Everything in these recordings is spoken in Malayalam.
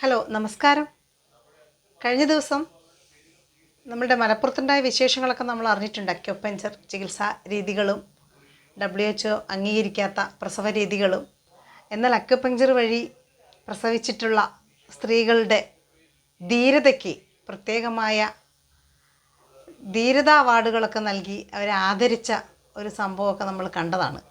ഹലോ നമസ്കാരം. കഴിഞ്ഞ ദിവസം നമ്മുടെ മലപ്പുറത്തുണ്ടായ വിശേഷങ്ങളൊക്കെ നമ്മൾ അറിഞ്ഞിട്ടുണ്ട്. അക്യോപഞ്ചർ ചികിത്സാ രീതികളും ഡബ്ല്യു എച്ച് അംഗീകരിക്കാത്ത പ്രസവ രീതികളും. എന്നാൽ അക്യോപഞ്ചർ വഴി പ്രസവിച്ചിട്ടുള്ള സ്ത്രീകളുടെ ധീരതയ്ക്ക് പ്രത്യേകമായ ധീരത അവാർഡുകളൊക്കെ നൽകി അവരെ ആദരിച്ച ഒരു സംഭവമൊക്കെ നമ്മൾ കണ്ടതാണ്.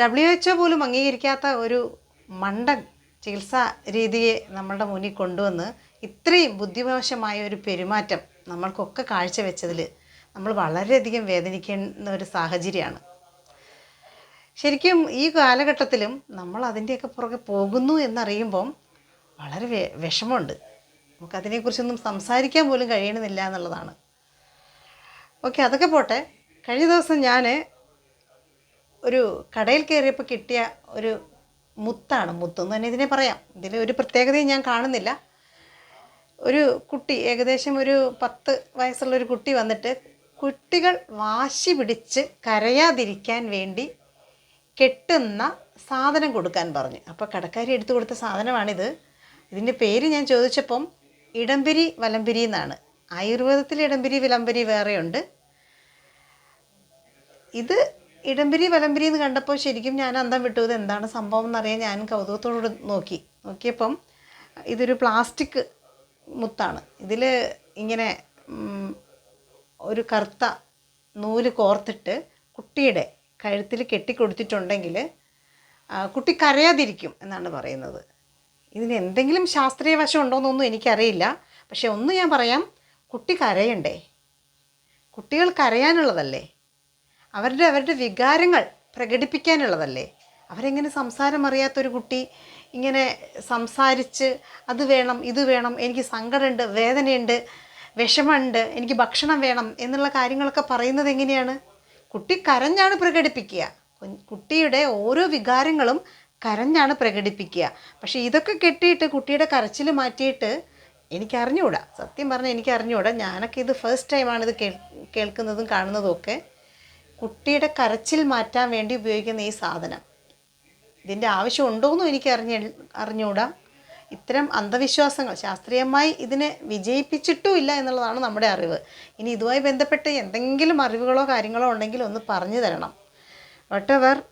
ഡബ്ല്യു എച്ച് പോലും അംഗീകരിക്കാത്ത ഒരു മണ്ടൻ ചികിത്സാ രീതിയെ നമ്മളുടെ മുന്നിൽ കൊണ്ടുവന്ന് ഇത്രയും ബുദ്ധിമോശമായ ഒരു പെരുമാറ്റം നമ്മൾക്കൊക്കെ കാഴ്ചവെച്ചതിൽ നമ്മൾ വളരെയധികം വേദനിക്കുന്ന ഒരു സാഹചര്യമാണ്. ശരിക്കും ഈ കാലഘട്ടത്തിലും നമ്മൾ അതിന്റെയൊക്കെ പുറകെ പോകുന്നു എന്നറിയുമ്പം വളരെ വെ വിഷമമുണ്ട്. നമുക്കതിനെക്കുറിച്ചൊന്നും സംസാരിക്കാൻ പോലും കഴിയണമെന്നില്ല എന്നുള്ളതാണ്. ഓക്കെ അതൊക്കെ പോട്ടെ. കഴിഞ്ഞ ദിവസം ഞാൻ ഒരു കടയിൽ കയറിയപ്പോൾ കിട്ടിയ ഒരു മുത്താണ്. മുത്ത് എന്ന് തന്നെ ഇതിനെ പറയാം. ഇതിൽ ഒരു പ്രത്യേകതയും ഞാൻ കാണുന്നില്ല. ഒരു കുട്ടി ഏകദേശം ഒരു പത്ത് വയസ്സുള്ള ഒരു കുട്ടി വന്നിട്ട് കുട്ടികൾ വാശി പിടിച്ച് കരയാതിരിക്കാൻ വേണ്ടി കെട്ടുന്ന സാധനം കൊടുക്കാൻ പറഞ്ഞു. അപ്പോൾ കടക്കാരി എടുത്തു കൊടുത്ത സാധനമാണിത്. ഇതിന്റെ പേര് ഞാൻ ചോദിച്ചപ്പം ഇടംപിരി വലംപിരി എന്നാണ്. ആയുർവേദത്തിൽ ഇടംപിരി വിലംപിരി വേറെയുണ്ട്. ഇത് ഇടംപിരി വലംപിരി എന്ന് കണ്ടപ്പോൾ ശരിക്കും ഞാൻ അന്തം വിട്ടു. ഇത് എന്താണ് സംഭവം എന്നറിയാൻ ഞാൻ കൗതുകത്തോട് നോക്കി. നോക്കിയപ്പം ഇതൊരു പ്ലാസ്റ്റിക് മുത്താണ്. ഇതിൽ ഇങ്ങനെ ഒരു കറുത്ത നൂൽ കോർത്തിട്ട് കുട്ടിയുടെ കഴുത്തിൽ കെട്ടിക്കൊടുത്തിട്ടുണ്ടെങ്കിൽ കുട്ടി കരയാതിരിക്കും എന്നാണ് പറയുന്നത്. ഇതിന് എന്തെങ്കിലും ശാസ്ത്രീയ വശം ഉണ്ടോയെന്നൊന്നും എനിക്കറിയില്ല. പക്ഷേ ഒന്ന് ഞാൻ പറയാം കുട്ടി കരയണ്ടേ? കുട്ടികൾ കരയാനുള്ളതല്ലേ? അവരുടെ അവരുടെ വികാരങ്ങൾ പ്രകടിപ്പിക്കാനുള്ളതല്ലേ? അവരെങ്ങനെ സംസാരം അറിയാത്തൊരു കുട്ടി ഇങ്ങനെ സംസാരിച്ച് അത് വേണം ഇത് വേണം എനിക്ക് സങ്കടമുണ്ട് വേദനയുണ്ട് വിഷമമുണ്ട് എനിക്ക് ഭക്ഷണം വേണം എന്നുള്ള കാര്യങ്ങളൊക്കെ പറയുന്നത് എങ്ങനെയാണ്? കുട്ടി കരഞ്ഞാണ് പ്രകടിപ്പിക്കുക. കുട്ടിയുടെ ഓരോ വികാരങ്ങളും കരഞ്ഞാണ് പ്രകടിപ്പിക്കുക. പക്ഷേ ഇതൊക്കെ കെട്ടിയിട്ട് കുട്ടിയുടെ കരച്ചിൽ മാറ്റിയിട്ട് എനിക്കറിഞ്ഞുകൂടാ സത്യം പറഞ്ഞാൽ എനിക്കറിഞ്ഞുകൂടാ ഞാനൊക്കെ ഇത് ഫസ്റ്റ് ടൈമാണ് ഇത് കേൾ കേൾക്കുന്നതും കാണുന്നതും ഒക്കെ. കുട്ടിയുടെ കരച്ചിൽ മാറ്റാൻ വേണ്ടി ഉപയോഗിക്കുന്ന ഈ സാധനം. ഇതിന്റെ ആവശ്യമുണ്ടോയെന്നും എനിക്ക് അറിഞ്ഞ അറിഞ്ഞുകൂടാ ഇത്തരം അന്ധവിശ്വാസങ്ങൾ ശാസ്ത്രീയമായി ഇതിനെ വിജയിപ്പിച്ചിട്ടുമില്ല എന്നുള്ളതാണ് നമ്മുടെ അറിവ്. ഇനി ഇതുമായി ബന്ധപ്പെട്ട് എന്തെങ്കിലും അറിവുകളോ കാര്യങ്ങളോ ഉണ്ടെങ്കിൽ ഒന്ന് പറഞ്ഞു തരണം. വട്ടവർ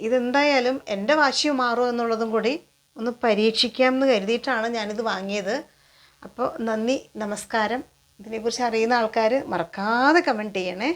ഇതെന്തായാലും എന്റെ വാശി മാറുമോ എന്നുള്ളതും കൂടി ഒന്ന് പരീക്ഷിക്കാം എന്ന് കരുതിയിട്ടാണ് ഞാനിത് വാങ്ങിയത്. അപ്പോൾ നന്ദി നമസ്കാരം. ഇതിനെക്കുറിച്ച് അറിയുന്ന ആൾക്കാർ മറക്കാതെ കമന്റ് ചെയ്യണേ.